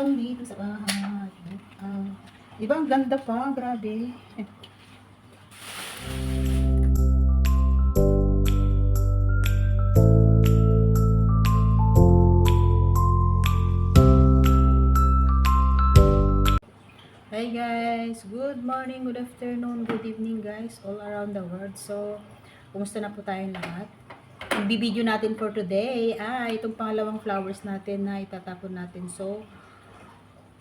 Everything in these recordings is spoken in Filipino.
sukal dito sa bahay. Ah, diba ganda pa? Grabe. Hi guys! Good morning, good afternoon, good evening guys all around the world. So, kumusta na po tayong lahat? Ang bibideo natin for today ay itong pangalawang flowers natin na itatapon natin. So,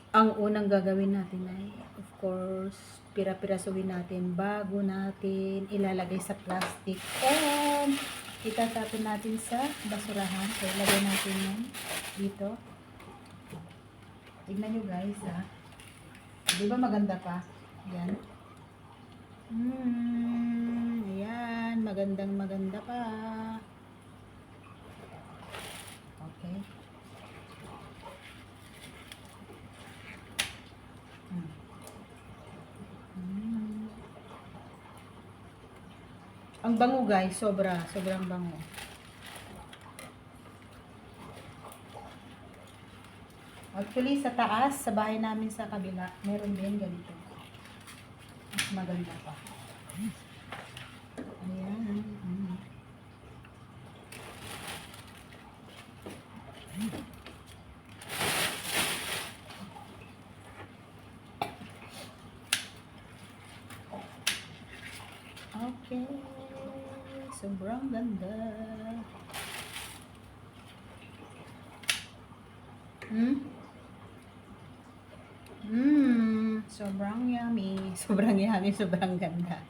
ang unang gagawin natin ay, of course, pira-pirasuhin natin bago natin ilalagay sa plastic. And, itatapon natin sa basurahan. So, ilagay natin yan dito. Tignan nyo guys ha. Di ba maganda pa? Yan. Hmm, ayan. Magandang maganda pa. Okay. Hmm. Hmm. Ang bango guys, sobra. Sobrang bango. Actually, sa taas, sa bahay namin sa kabila, meron din ganito. Mas maganda pa. Ayan. Mm. Okay. Sobrang ganda. Hmm? Mmm, sobrang yummy. Sobrang yummy, sobrang ganda.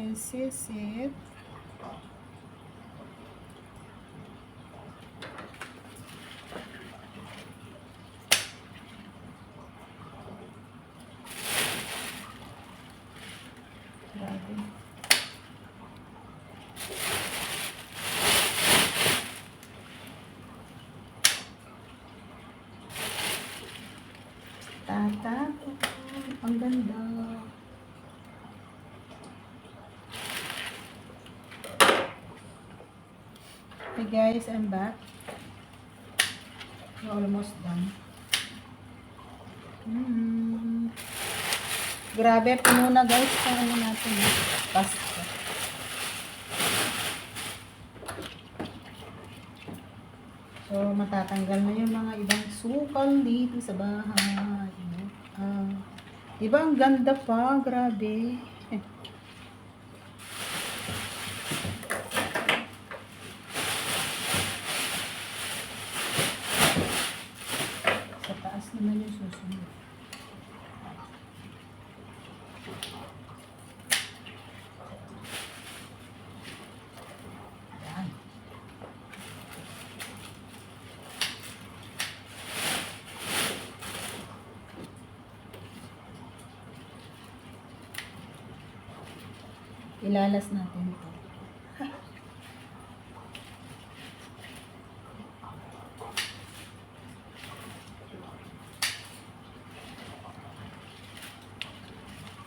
It. Grabe. Tatapon. Ang ganda. Hey guys, I'm back. We're almost done. Mm. Grabe, puno na guys. Kung ano natin. eh. Pasta. So, matatanggal na yung mga ibang sukal dito sa bahay. no? Ah, diba ang ganda pa? Grabe. Sa taas naman yung susunod. Yan. Ilalas natin ito.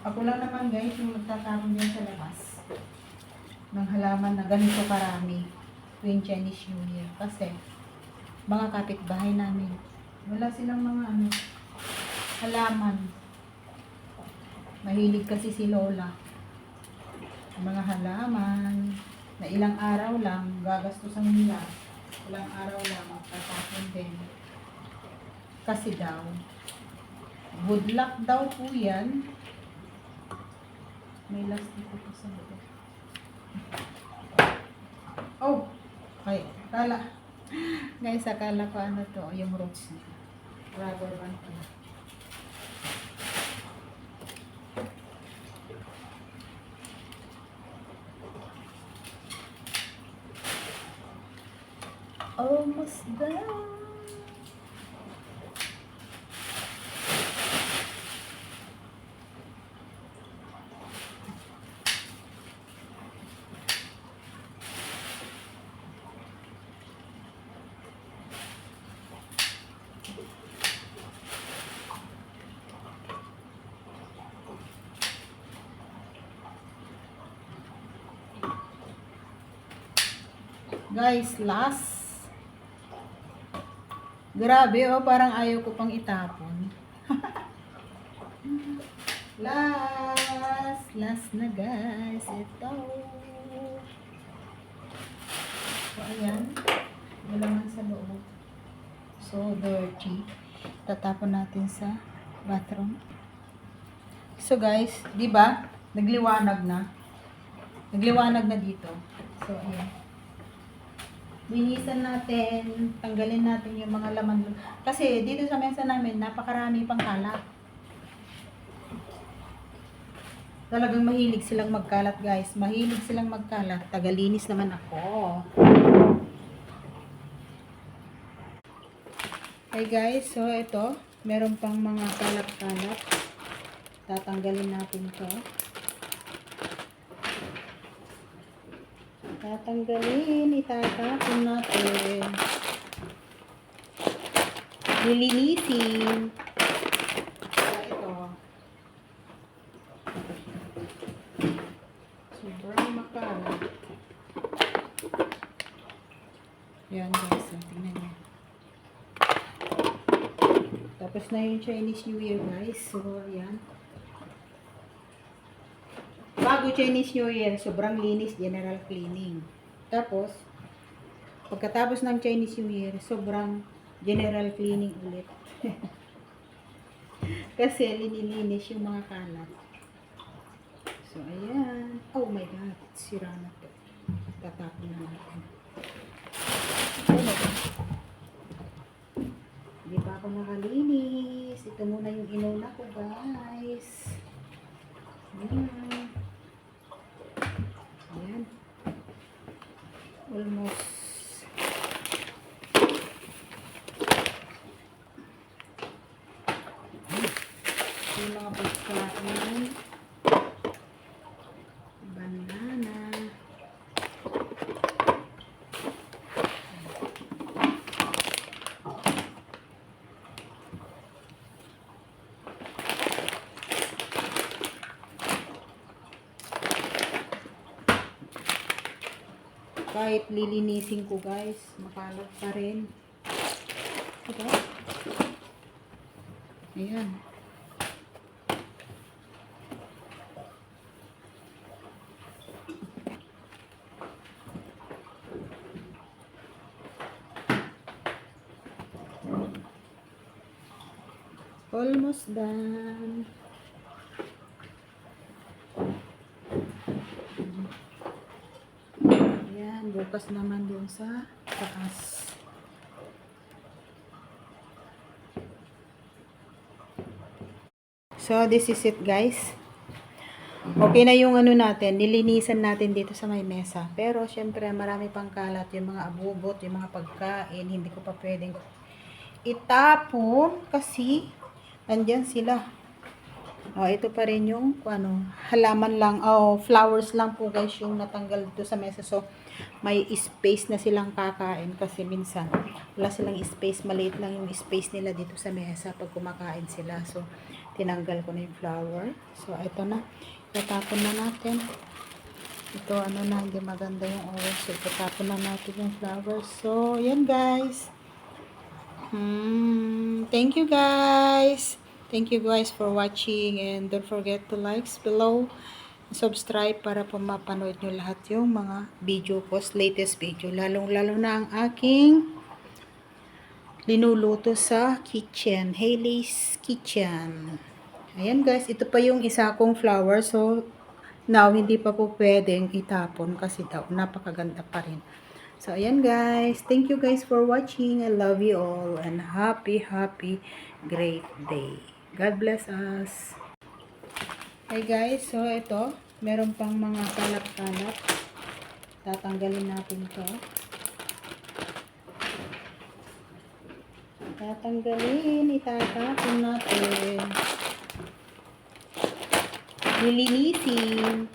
Ako lang naman guys yung magtatapon dyan sa labas ng halaman na ganito karami tuwing Chinese New Year. Kasi mga kapitbahay namin, wala silang mga ano, halaman. Mahilig kasi si Lola. Mga halaman na ilang araw lang gagastusan nila. Ilang araw lang tatapon din. Kasi daw, good luck daw po yan. May lastik ko sa loob. Oh! Okay, kala. Guys, akala ko ano to, yung roots niya. Rubber band pala. Almost done. Guys, last. Grabe, oh, parang ayaw ko pang itapon. last, last na guys. Ito. So, ayan. Walangan sa loob. So, dirty. Tatapon natin sa bathroom. So, guys, di ba? Nagliwanag na. Nagliwanag na dito. So, ayan linisan natin, tanggalin natin yung mga laman. Kasi dito sa mesa namin, napakarami pang kalat. Talagang mahilig silang magkalat guys. Mahilig silang magkalat. Tagalinis naman ako. Hey guys, so ito, meron pang mga kalat-kalat. Tatanggalin natin to. Tatanggalin, itatapon natin. Lilinisin. Ito. Sobrang makalat. Yan guys, tingnan niyo. Tapos na yung Chinese New Year guys. So, yan. Chinese New Year, sobrang linis, general cleaning. Tapos, pagkatapos ng Chinese New Year, sobrang general cleaning ulit. Kasi linilinis yung mga kalat. So, ayan. Oh my God, sira na to. Tatapon na natin. God. Hindi pa ako nakalinis. Ito muna yung inuna ko, guys. Ayan. Ayan. Almost. Yung mga pagkain. Kahit lilinisin ko guys, makalat pa rin. Diba? Ayan. Almost done. Ayan, bukas naman doon sa taas. So, this is it guys. Okay na yung ano natin, nilinisan natin dito sa may mesa. Pero, syempre, marami pang kalat. Yung mga abubot, yung mga pagkain, hindi ko pa pwedeng itapon kasi andyan sila. Oh, ito pa rin yung ano, halaman lang, oh, flowers lang po guys yung natanggal dito sa mesa. So, may space na silang kakain kasi minsan wala silang space, maliit lang yung space nila dito sa mesa pag kumakain sila. So, tinanggal ko na yung flower. So, ito na. Tatapon na natin. Ito, ano na, hindi maganda yung orange. So, tatapon na natin yung flowers. So, yan guys. Hmm, thank you guys. Thank you guys for watching and don't forget to likes below subscribe para po mapanood nyo lahat yung mga video ko, latest video. Lalong lalo na ang aking linuluto sa kitchen. Hayley's Kitchen. Ayan guys, ito pa yung isa kong flower. So, now, hindi pa po pwedeng itapon kasi daw, napakaganda pa rin. So, ayan guys. Thank you guys for watching. I love you all and happy, happy, great day. God bless us. Hey guys, so ito, meron pang mga kalat-kalat. Tatanggalin natin to. Tatanggalin, itatapon natin. Lilinisin.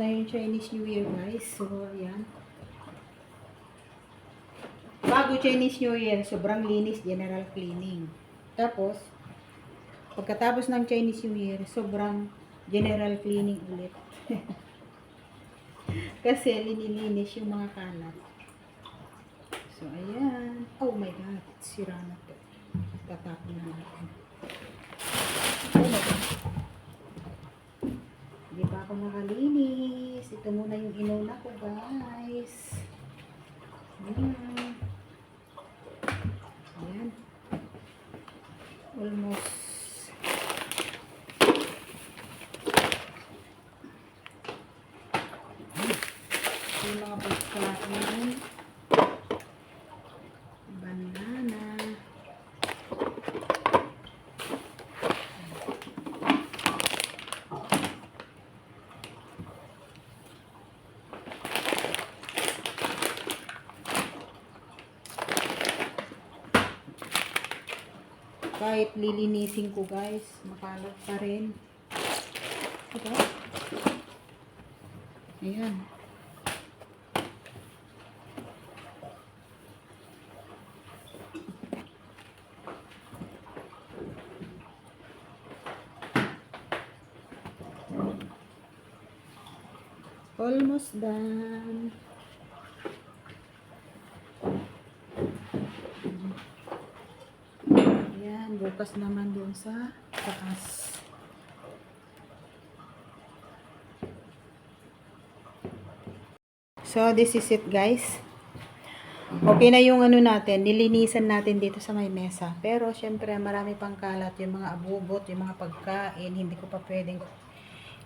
Na yung Chinese New Year guys. So, yan. Bago Chinese New Year, sobrang linis, general cleaning. Tapos, pagkatapos ng Chinese New Year, sobrang general cleaning ulit. Kasi linilinis yung mga kalat. So, ayan. Oh my God. Sira na to. Tatapon na natin. Oh my God. Ako nakalinis. Ito muna yung inuna ko, guys. Ayan. Ayan. Almost. Yung mga pagkain. Banana. Kahit lilinisin ko guys, makalat pa rin. Diba? Ayan. Almost done. Ayan, bukas naman dun sa taas. So, this is it guys. Okay na yung ano natin, nilinisan natin dito sa may mesa. Pero, syempre, marami pang kalat. Yung mga abubot, yung mga pagkain, hindi ko pa pwedeng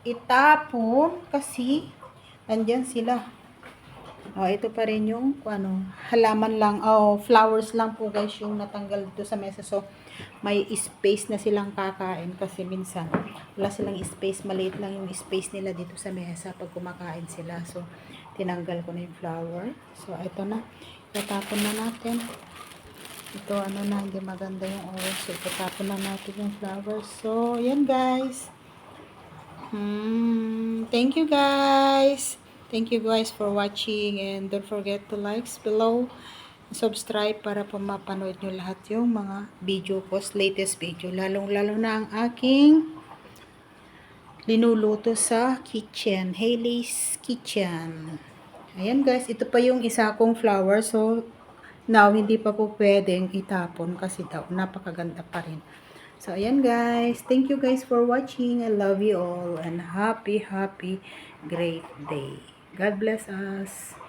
itapon kasi andyan sila. Oh, ito pa rin yung ano, halaman lang, oh, flowers lang po guys yung natanggal dito sa mesa. So, may space na silang kakain kasi minsan wala silang space, maliit lang yung space nila dito sa mesa pag kumakain sila. So, tinanggal ko na yung flower. So, ito na. Itatapon na natin. Ito, ano na, hindi maganda yung orange. So, itatapon na natin yung flowers. So, yan guys. Hmm, thank you guys. Thank you guys for watching and don't forget to likes below. Subscribe para po mapanood nyo lahat yung mga video ko, latest video. Lalong lalo na ang aking linuluto sa kitchen. Hailey's Kitchen. Ayan guys, ito pa yung isa kong flower. So, now hindi pa po pwedeng itapon kasi daw napakaganda pa rin. So, ayan guys. Thank you guys for watching. I love you all and happy, happy, great day. God bless us.